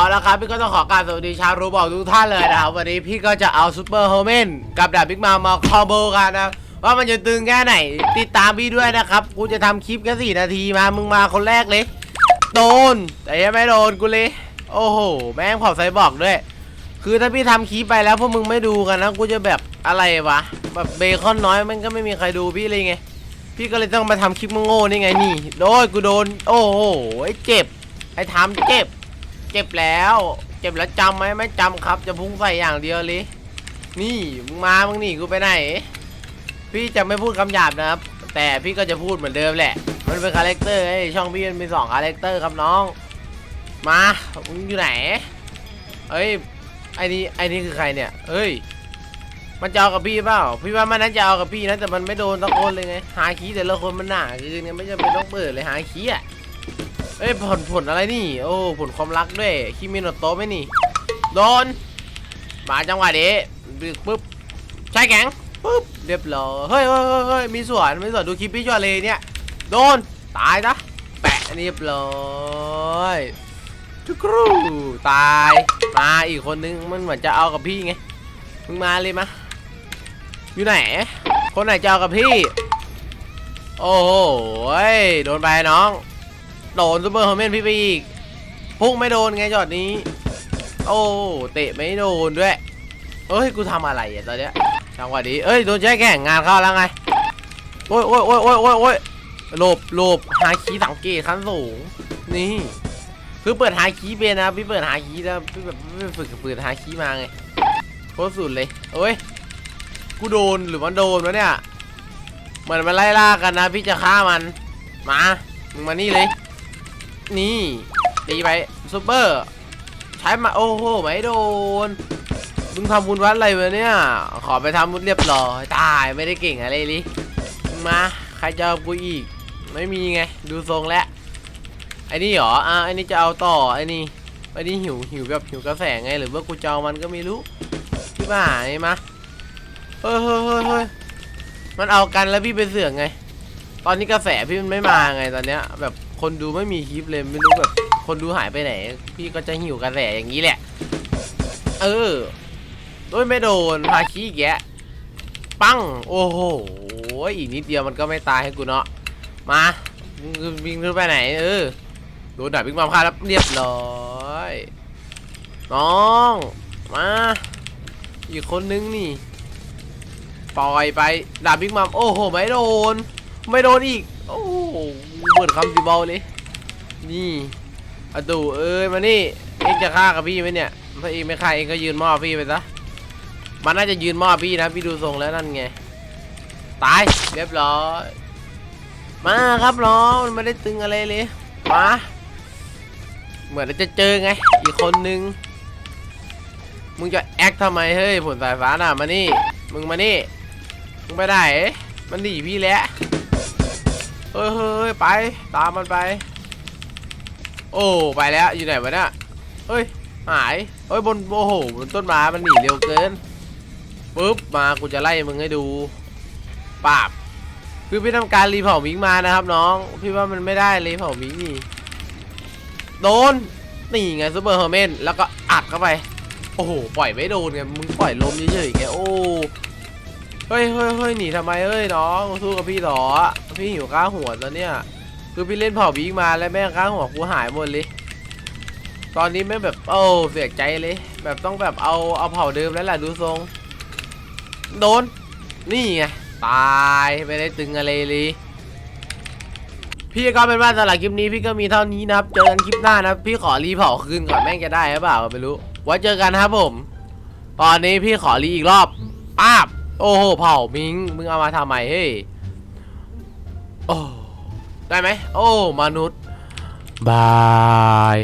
เอาละครับพี่ก็ต้องขอกรารสวัสดีชาวรูบอกทุกท่านเลยนะครับวันนี้พี่ก็จะเอาซูเปอร์โฮเมนกับดาบบิ๊กมามาคอมโบกันนะว่ามันจะตึงแค่ไหน ติดตามพี่ด้วยนะครับกูจะทำคลิปแค่สี่นาทีมามึงมาคนแรกเลย โดน แต่ยังไม่โดนกูเลย โอ้โห แม่งเผาไซบอร์กด้วย คือถ้าพี่ทำคลิปไปแล้วพวกมึงไม่ดูกันนะกูจะแบบอะไรวะแบบเบคอนน้อยมันก็ไม่มีใครดูพี่เลยไง พี่ก็เลยต้องมาทำคลิปโง่ๆนี่ไงนี่ โดยกูโดน โอ้โหไอ้เจ็บ ไอ้ทำเจ็บ เจ็บแล้ว เจ็บแล้วจำไหมไม่จำครับ จะพุ่งใส่อย่างเดียวเลยนี่มึงมามึงหนีกูไปไหน พี่จะไม่พูดคำหยาบนะครับ แต่พี่ก็จะพูดเหมือนเดิมแหละ มันเป็นคาแรคเตอร์ไอช่องพี่มันมีสองคาแรคเตอร์ครับน้อง มามึงอยู่ไหนเอ้ยไอ้นี่ไอ้นี่คือใครเนี่ยเฮ้ย มันจะเอากับพี่เปล่า พี่ว่ามันน่าจะเอากับพี่นะแต่มันไม่โดนตะโกนเลยไง หาคีย์แต่ละคนมันหนาคือเนี่ยไม่จำเป็นต้องเปิดเลยหาคีย์อะ เอ้ยผลผลอะไรนี่ โอ้ผลความรักด้วยคิมิโนโตะไหมนี่โดนมาจังหวะนี้ดึกปุ๊บใช่แข็งปุ๊บเรียบร้อยเฮ้ยเฮ้ยเฮ้ยเฮ้ยมีสวนมีสวนดูคลิปพี่จอเลยเนี่ยโดนตายนะแปะเรียบร้อยทุกครูตายมาอีกคนนึงมันเหมือนจะเอากับพี่ไงมึงมาเลยมาอยู่ไหน คนไหนจะเอากับพี่ โอ้โหยโดนไปน้อง โดนซูเปอร์ฮอร์เมนพี่ไปอีกพุ่งไม่โดนไงจอดนี้ โอ้เตะไม่โดนด้วยเอ้ยกูทำอะไรอะตอนเนี้ยจังหวะนี้เอ้ยโดนแช่แข่งงานเข้าแล้วไงโอ้ยโอ้ยโอ้ยโอ้ยโอ้ยโอ้ยหลบหลบหาคีสังเกตขั้นสูงนี่คือเปิดหาคีเป็นนะพี่เปิดหาคีแล้วพี่แบบพี่ฝึกเปิดหาคีมาไงโคตรสุดเลยเอ้ยกูโดนหรือมันโดนวะเนี่ยเหมือนมันไล่ล่ากันนะพี่จะฆ่ามันมามึงมานี่เลย นี่ตีไปซูเปอร์ ใช้มาโอ้โหไม่โดนมึงทำบุญวัดอะไรวะเนี่ย ขอไปทำบุญเรียบร้อยตายไม่ได้เก่งอะไรลยมึงมาใครจะเอากูอีก ไม่มีไง ดูทรงแล้วไอ้นี่เหรออะไอ้นี่จะเอาต่อไอ้นี่ไอ้นี่หิวหิวแบบหิวกระแสไงหรือว่ากูจะเอามันก็ไม่รู้พี่บ้าไอ้มาเฮ้ยเฮ้ยเฮ้ยเฮ้ยมันเอากันแล้วพี่ไปเสือกไง ตอนนี้กระแสพี่มันไม่มาไงตอนเนี้ยแบบ คนดูไม่มีคลิปเลยไม่รู้แบบ คนดูหายไปไหน พี่ก็จะหิวกระแสอย่างนี้แหละ เออโอ้ยไม่โดนพาขี้แกะปังโอ้โหอีกนิดเดียวมันก็ไม่ตายให้กูเนาะมาวิ่งขึ้นไปไหน เออโดนดับบิ๊กมัมฆ่าแล้วเรียบร้อยน้องมาอีกคนนึงนี่ปล่อยไปดาบบิ๊กมัมโอ้โห ไม่โดน ไม่โดนอีก โอ้ โหเบิดคำสิบอลเลย นี่อดูเอ้ยมานี่เองจะฆ่ากับพี่ไหมเนี่ยถ้าเองไม่ฆ่าเองก็ยืนมอบพี่ไปซะมันน่าจะยืนมอบพี่นะพี่ดูทรงแล้วนั่นไงตายเรียบร้อยมาครับน้องมันไม่ได้ตึงอะไรเลยมาเหมือนจะเจอไง อีกคนนึงมึงจะแอคทำไมเฮ้ยผลสายฟ้าน่ะมานี่ มึงมานี่มึงไปไหนมันหนีพี่แล้ว เฮ้ยเฮ้ยไป ตามมันไป โอ้ไปแล้วอยู่ไหนวะเนี่ยเฮ้ยหายเฮ้ยบนโอ้โหบนต้นไม้มันหนีเร็วเกินปุ๊บมากูจะไล่มึงให้ดูปาบคือพี่ทำการรีเผามิงมานะครับน้อง พี่ว่ามันไม่ได้รีเผามิงนี่โดนนี่ไงซูเปอร์เฮอร์เมนแล้วก็อัดเข้าไป โอ้โห ปล่อยไม่โดนไงมึงปล่อยลมเฉยๆแกโอ้ เฮ้ยเฮ้ยเฮ้ยหนีทำไมเฮ้ยน้องสู้กับพี่หรอ พี่หิวข้าวหัวตอนเนี้ยคือพี่เล่นเผาบิ๊กมาแล้วแม่งข้างหัวกูหายหมดเลยตอนนี้แม่งแบบโอ้เสียใจเลย แบบต้องแบบเอาเอาเผาเดิมแล้วแหละดูทรง โดน นี่ไงตายไม่ได้ตึงอะไรเลยพี่ก็เป็นว่าสำหรับคลิปนี้พี่ก็มีเท่านี้นะครับ เจอกันคลิปหน้านะพี่ขอรีเผาคืนก่อนแม่งจะได้หรือเปล่าไม่รู้ไว้เจอกันนะครับผม ตอนนี้พี่ขอรีอีกรอบป้าบ โอ้โหเผามิงมึงเอามาทำไมเฮ้ยโอ้ได้ไหมโอ้มนุษย์บาย